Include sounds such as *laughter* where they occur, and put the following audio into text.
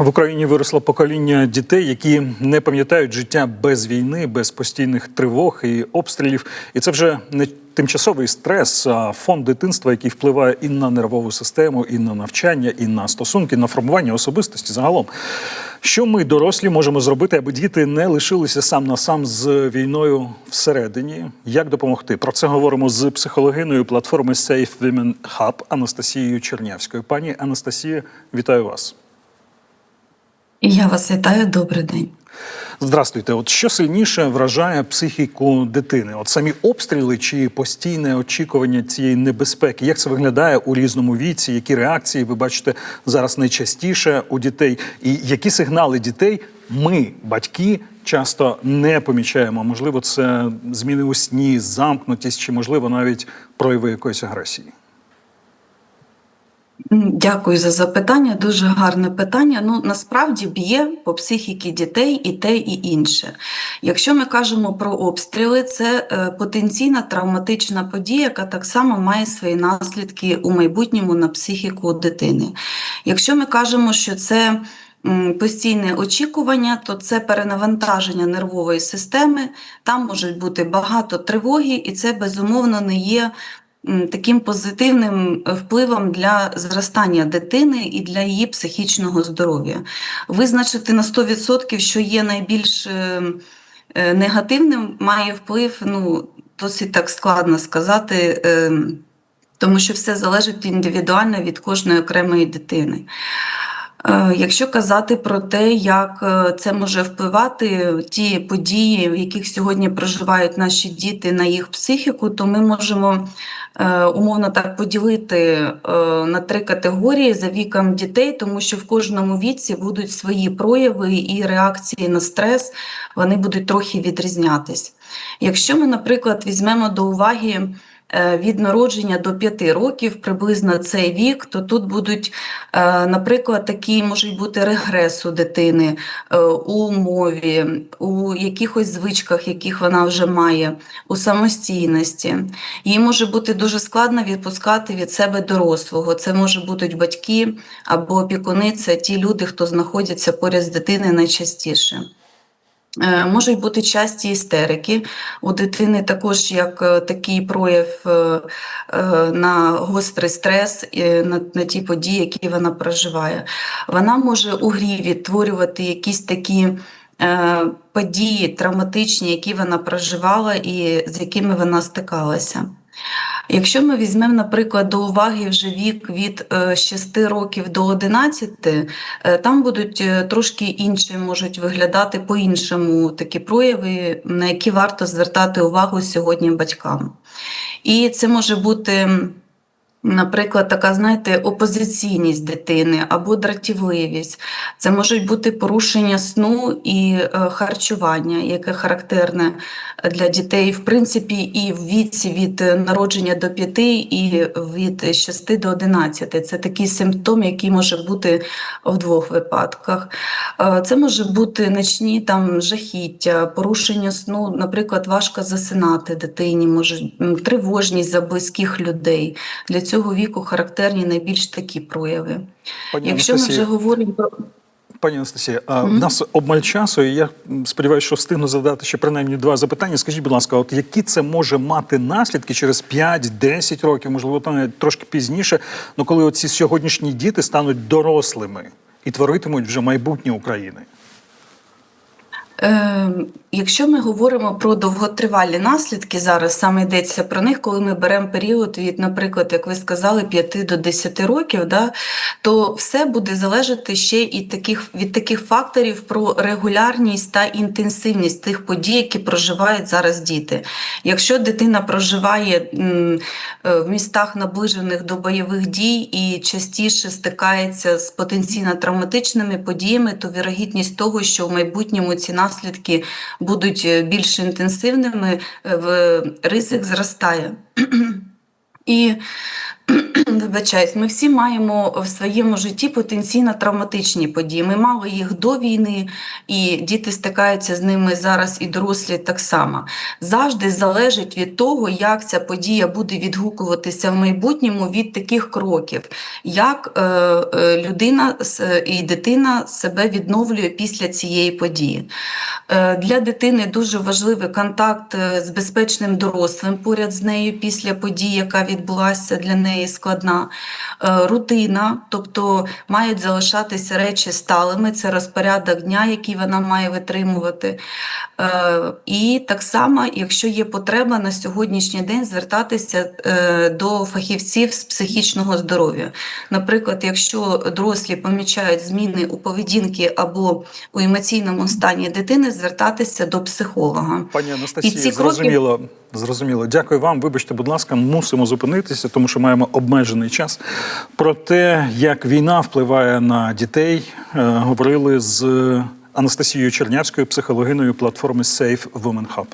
В Україні виросло покоління дітей, які не пам'ятають життя без війни, без постійних тривог і обстрілів. І це вже не тимчасовий стрес, а фон дитинства, який впливає і на нервову систему, і на навчання, і на стосунки, на формування особистості загалом. Що ми, дорослі, можемо зробити, аби діти не лишилися сам на сам з війною всередині? Як допомогти? Про це говоримо з психологиною платформи Safe Women Hub Анастасією Чернявською. Пані Анастасія, вітаю вас. Я вас вітаю, добрий день. Здравствуйте. От що сильніше вражає психіку дитини? От самі обстріли чи постійне очікування цієї небезпеки? Як це виглядає у різному віці? Які реакції ви бачите зараз найчастіше у дітей? І які сигнали дітей ми, батьки, часто не помічаємо? Можливо, це зміни у сні, замкнутість, чи можливо навіть прояви якоїсь агресії? Дякую за запитання. Дуже гарне питання. Ну насправді б'є по психіки дітей і те, і інше. Якщо ми кажемо про обстріли, це е, потенційна травматична подія, яка так само має свої наслідки у майбутньому на психіку дитини. Якщо ми кажемо, що це Постійне очікування, то це перенавантаження нервової системи, там можуть бути багато тривоги, і це безумовно не є таким позитивним впливом для зростання дитини і для її психічного здоров'я. Визначити на 100%, що є найбільш е, е, негативним, має вплив, ну, досить так складно сказати, е, тому що все залежить індивідуально від кожної окремої дитини. Е, Якщо казати про те, як е, це може впливати ті події, в яких сьогодні проживають наші діти на їх психіку, то ми можемо е, умовно так поділити на три категорії за віком дітей, тому що в кожному віці будуть свої прояви і реакції на стрес, вони будуть трохи відрізнятись. Якщо ми, наприклад, візьмемо до уваги від народження до 5 років, приблизно цей вік, то тут будуть, е, наприклад, такі можуть бути регрес у дитини е, у мові, у якихось звичках, яких вона вже має, у самостійності. Їй може бути дуже складно відпускати від себе дорослого. Це можуть бути батьки або опікуни, це ті люди, хто знаходяться поряд з дитиною найчастіше. Е, Можуть бути часті істерики. У дитини також як е, такий прояв е, на гострий стрес, на, на ті події, які вона проживає. Вона може у грі відтворювати якісь такі події травматичні, які вона проживала і з якими вона стикалася. Якщо ми візьмемо, наприклад, до уваги вже вік від е, 6 років до 11, е, там будуть е, трошки інші можуть виглядати по-іншому такі прояви, на які варто звертати увагу сьогодні батькам. І це може бути. Наприклад, така, знаєте, опозиційність дитини або дратівливість. Це можуть бути порушення сну і е, харчування, яке характерне для дітей, в принципі, і в віці від народження до 5 і від 6 до 11. Це такий симптом, який може бути в двох випадках. Е, Це може бути ночні там жахіття, порушення сну, наприклад, важко засинати дитині, може тривожність за близьких людей. Для цього віку характерні найбільш такі прояви. Пані Якщо ми вже говоримо про Пані Анастасія, а в нас обмаль часу, і я сподіваюся, що встигну задати ще принаймні два запитання. Скажіть, будь ласка, от які це може мати наслідки через 5-10 років, можливо, навіть трошки пізніше, ну коли оці сьогоднішні діти стануть дорослими і творитимуть вже майбутнє України? Е, Якщо ми говоримо про довготривалі наслідки, зараз саме йдеться про них, коли ми беремо період від, наприклад, як ви сказали, 5 до 10 років, да, то все буде залежати ще і таких, від таких факторів про регулярність та інтенсивність тих подій, які проживають зараз діти. Якщо дитина проживає е, в містах, наближених до бойових дій і частіше стикається з потенційно травматичними подіями, то вірогідність того, що в майбутньому ці наслідки будуть е, більш інтенсивними, е, в ризик зростає. *clears throat* І *clears throat* Вибачаюсь, ми всі маємо в своєму житті потенційно травматичні події. Ми мали їх до війни, і діти стикаються з ними зараз, і дорослі так само. Завжди залежить від того, як ця подія буде відгукуватися в майбутньому від таких кроків, як е, е, людина і дитина себе відновлює після цієї події. Е, Для дитини дуже важливий контакт е, з безпечним дорослим поряд з нею після події, яка відбулася для неї складна. Е, Рутина, тобто мають залишатися речі сталими, це розпорядок дня, який вона має витримувати. Е, І так само, якщо є потреба на сьогоднішній день звертатися е, до фахівців з психічного здоров'я. Наприклад, якщо дорослі помічають зміни у поведінки або у емоційному стані дитини, звертатися до психолога. Пані Анастасія, І ці кроки- зрозуміло, зрозуміло. Дякую вам. Вибачте, будь ласка, мусимо зупинитися, тому що маємо обмежений час. Про те, як війна впливає на дітей, е, говорили з Анастасією Чернявською, психологиною платформи Safe Women Hub.